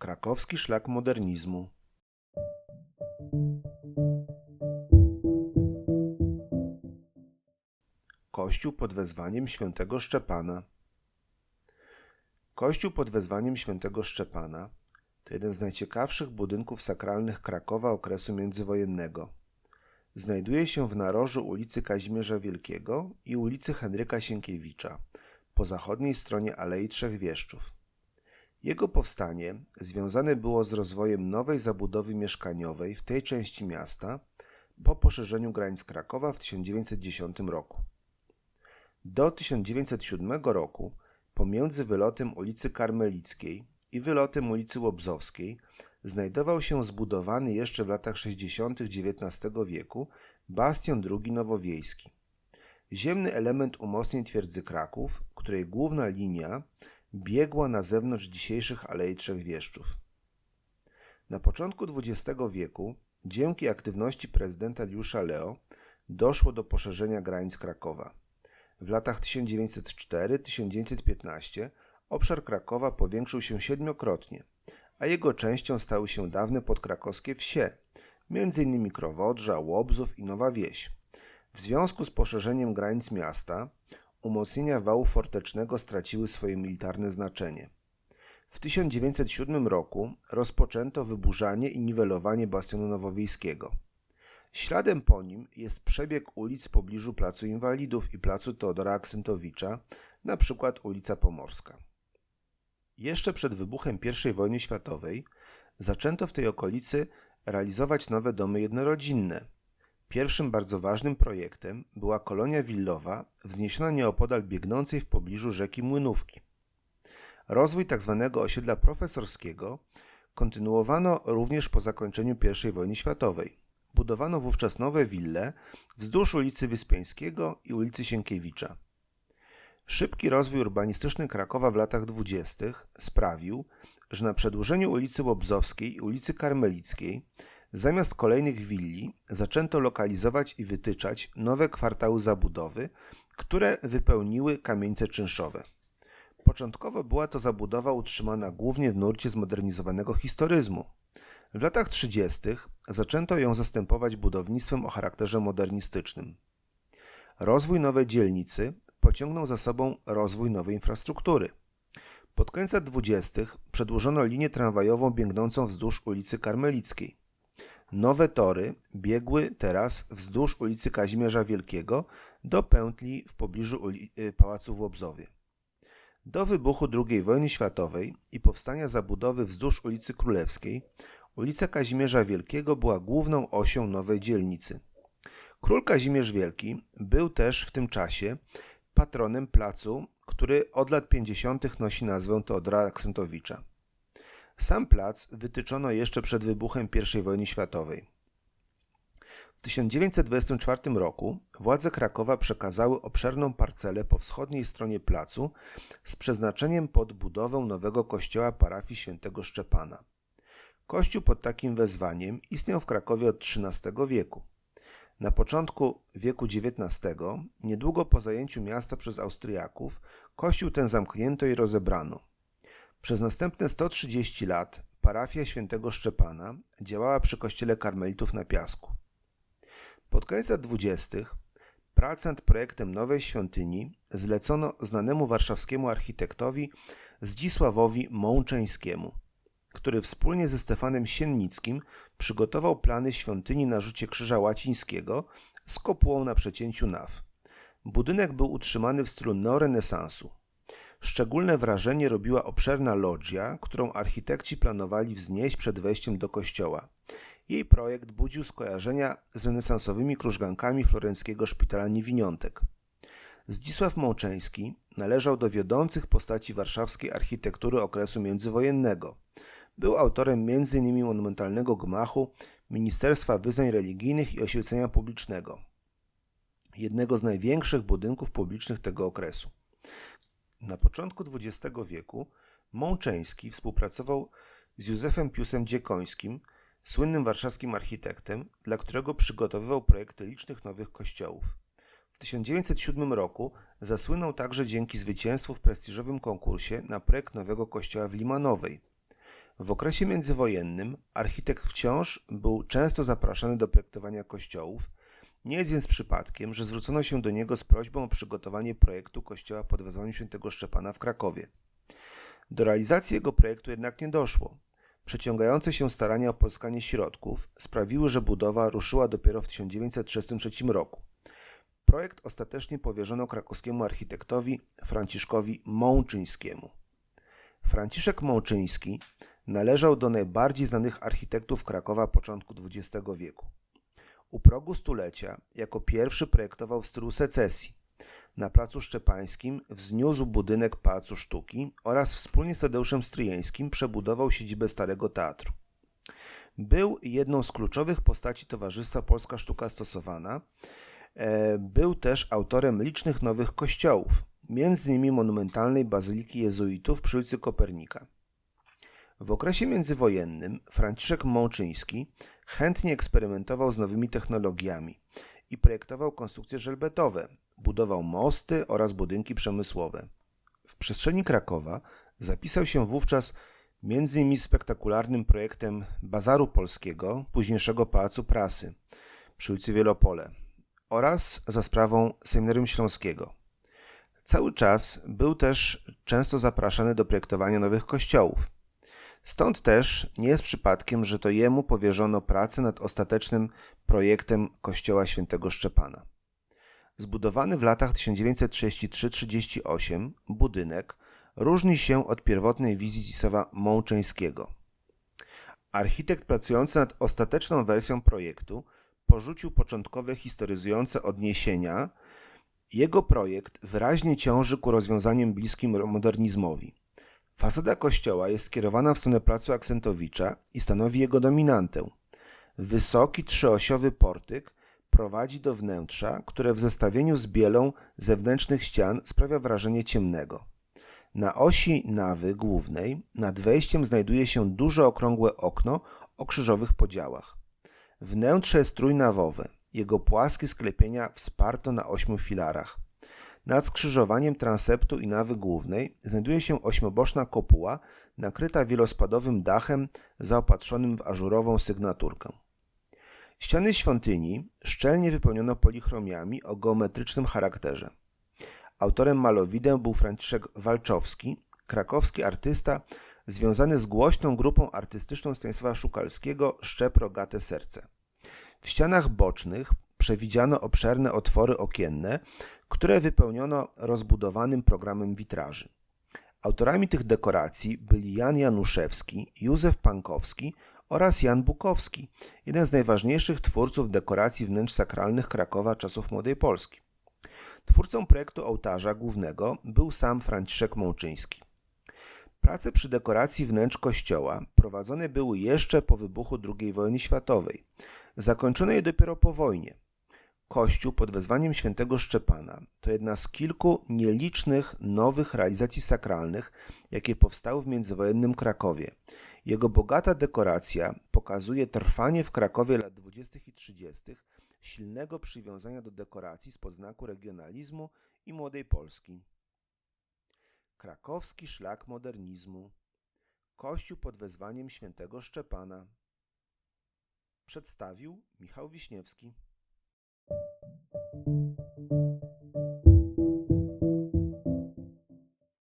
Krakowski szlak modernizmu. Kościół pod wezwaniem świętego Szczepana. Kościół pod wezwaniem świętego Szczepana to jeden z najciekawszych budynków sakralnych Krakowa okresu międzywojennego. Znajduje się w narożu ulicy Kazimierza Wielkiego i ulicy Henryka Sienkiewicza, po zachodniej stronie Alei Trzech Wieszczów. Jego powstanie związane było z rozwojem nowej zabudowy mieszkaniowej w tej części miasta po poszerzeniu granic Krakowa w 1910 roku. Do 1907 roku pomiędzy wylotem ulicy Karmelickiej i wylotem ulicy Łobzowskiej znajdował się zbudowany jeszcze w latach 60. XIX wieku bastion II nowowiejski. Ziemny element umocnień twierdzy Kraków, której główna linia biegła na zewnątrz dzisiejszych Alei Trzech Wieszczów. Na początku XX wieku, dzięki aktywności prezydenta Liusza Leo, doszło do poszerzenia granic Krakowa. W latach 1904-1915 obszar Krakowa powiększył się siedmiokrotnie, a jego częścią stały się dawne podkrakowskie wsie, m.in. Krowodrza, Łobzów i Nowa Wieś. W związku z poszerzeniem granic miasta, umocnienia wału fortecznego straciły swoje militarne znaczenie. W 1907 roku rozpoczęto wyburzanie i niwelowanie bastionu nowowiejskiego. Śladem po nim jest przebieg ulic w pobliżu Placu Inwalidów i Placu Teodora Aksentowicza, na przykład ulica Pomorska. Jeszcze przed wybuchem I wojny światowej zaczęto w tej okolicy realizować nowe domy jednorodzinne. Pierwszym bardzo ważnym projektem była kolonia willowa wzniesiona nieopodal biegnącej w pobliżu rzeki Młynówki. Rozwój tzw. osiedla profesorskiego kontynuowano również po zakończeniu I wojny światowej. Budowano wówczas nowe wille wzdłuż ulicy Wyspiańskiego i ulicy Sienkiewicza. Szybki rozwój urbanistyczny Krakowa w latach dwudziestych sprawił, że na przedłużeniu ulicy Łobzowskiej i ulicy Karmelickiej zamiast kolejnych willi zaczęto lokalizować i wytyczać nowe kwartały zabudowy, które wypełniły kamieńce czynszowe. Początkowo była to zabudowa utrzymana głównie w nurcie zmodernizowanego historyzmu. W latach 30. zaczęto ją zastępować budownictwem o charakterze modernistycznym. Rozwój nowej dzielnicy pociągnął za sobą rozwój nowej infrastruktury. Pod koniec lat 20. przedłużono linię tramwajową biegnącą wzdłuż ulicy Karmelickiej. Nowe tory biegły teraz wzdłuż ulicy Kazimierza Wielkiego do pętli w pobliżu y, Pałacu w Łobzowie. Do wybuchu II wojny światowej i powstania zabudowy wzdłuż ulicy Królewskiej ulica Kazimierza Wielkiego była główną osią nowej dzielnicy. Król Kazimierz Wielki był też w tym czasie patronem placu, który od lat 50. nosi nazwę Teodora Aksentowicza. Sam plac wytyczono jeszcze przed wybuchem I wojny światowej. W 1924 roku władze Krakowa przekazały obszerną parcelę po wschodniej stronie placu z przeznaczeniem pod budowę nowego kościoła parafii świętego Szczepana. Kościół pod takim wezwaniem istniał w Krakowie od XIII wieku. Na początku wieku XIX, niedługo po zajęciu miasta przez Austriaków, kościół ten zamknięto i rozebrano. Przez następne 130 lat parafia świętego Szczepana działała przy kościele karmelitów na Piasku. Pod koniec lat 20. prace nad projektem nowej świątyni zlecono znanemu warszawskiemu architektowi Zdzisławowi Mączeńskiemu, który wspólnie ze Stefanem Siennickim przygotował plany świątyni na rzucie krzyża łacińskiego z kopułą na przecięciu naw. Budynek był utrzymany w stylu neorenesansu. Szczególne wrażenie robiła obszerna loggia, którą architekci planowali wznieść przed wejściem do kościoła. Jej projekt budził skojarzenia z renesansowymi krużgankami florenckiego szpitala niewiniątek. Zdzisław Mączeński należał do wiodących postaci warszawskiej architektury okresu międzywojennego. Był autorem m.in. monumentalnego gmachu Ministerstwa Wyznań Religijnych i Oświecenia Publicznego, jednego z największych budynków publicznych tego okresu. Na początku XX wieku Mączeński współpracował z Józefem Piusem Dziekońskim, słynnym warszawskim architektem, dla którego przygotowywał projekty licznych nowych kościołów. W 1907 roku zasłynął także dzięki zwycięstwu w prestiżowym konkursie na projekt nowego kościoła w Limanowej. W okresie międzywojennym architekt wciąż był często zapraszany do projektowania kościołów, nie jest więc przypadkiem, że zwrócono się do niego z prośbą o przygotowanie projektu kościoła pod wezwaniem świętego Szczepana w Krakowie. Do realizacji jego projektu jednak nie doszło. Przeciągające się starania o pozyskanie środków sprawiły, że budowa ruszyła dopiero w 1933 roku. Projekt ostatecznie powierzono krakowskiemu architektowi Franciszkowi Mączyńskiemu. Franciszek Mączyński należał do najbardziej znanych architektów Krakowa początku XX wieku. U progu stulecia jako pierwszy projektował w stylu secesji. Na Placu Szczepańskim wzniósł budynek Pałacu Sztuki oraz wspólnie z Tadeuszem Stryjeńskim przebudował siedzibę Starego Teatru. Był jedną z kluczowych postaci Towarzystwa Polska Sztuka Stosowana. E, był też autorem licznych nowych kościołów, m.in. monumentalnej Bazyliki Jezuitów przy ulicy Kopernika. W okresie międzywojennym Franciszek Mączyński chętnie eksperymentował z nowymi technologiami i projektował konstrukcje żelbetowe, budował mosty oraz budynki przemysłowe. W przestrzeni Krakowa zapisał się wówczas m.in. spektakularnym projektem Bazaru Polskiego, późniejszego Pałacu Prasy przy ulicy Wielopole oraz za sprawą Seminarium Śląskiego. Cały czas był też często zapraszany do projektowania nowych kościołów. Stąd też nie jest przypadkiem, że to jemu powierzono pracę nad ostatecznym projektem kościoła świętego Szczepana. Zbudowany w latach 1933-38 budynek różni się od pierwotnej wizji Zisława Mączeńskiego. Architekt pracujący nad ostateczną wersją projektu porzucił początkowe historyzujące odniesienia. Jego projekt wyraźnie ciąży ku rozwiązaniom bliskim modernizmowi. Fasada kościoła jest skierowana w stronę placu Aksentowicza i stanowi jego dominantę. Wysoki trzyosiowy portyk prowadzi do wnętrza, które w zestawieniu z bielą zewnętrznych ścian sprawia wrażenie ciemnego. Na osi nawy głównej nad wejściem znajduje się duże okrągłe okno o krzyżowych podziałach. Wnętrze jest trójnawowe. Jego płaskie sklepienia wsparto na ośmiu filarach. Nad skrzyżowaniem transeptu i nawy głównej znajduje się ośmioboczna kopuła nakryta wielospadowym dachem zaopatrzonym w ażurową sygnaturkę. Ściany świątyni szczelnie wypełniono polichromiami o geometrycznym charakterze. Autorem malowideł był Franciszek Walczowski, krakowski artysta związany z głośną grupą artystyczną Stanisława Szukalskiego Szczep Rogate Serce. W ścianach bocznych przewidziano obszerne otwory okienne, które wypełniono rozbudowanym programem witraży. Autorami tych dekoracji byli Jan Januszewski, Józef Pankowski oraz Jan Bukowski, jeden z najważniejszych twórców dekoracji wnętrz sakralnych Krakowa czasów Młodej Polski. Twórcą projektu ołtarza głównego był sam Franciszek Mączyński. Prace przy dekoracji wnętrz kościoła prowadzone były jeszcze po wybuchu II wojny światowej. Zakończono je dopiero po wojnie. Kościół pod wezwaniem świętego Szczepana to jedna z kilku nielicznych nowych realizacji sakralnych, jakie powstały w międzywojennym Krakowie. Jego bogata dekoracja pokazuje trwanie w Krakowie lat 20. i 30. silnego przywiązania do dekoracji z podznaku regionalizmu i młodej Polski. Krakowski szlak modernizmu. Kościół pod wezwaniem świętego Szczepana. Przedstawił Michał Wiśniewski. Thank you.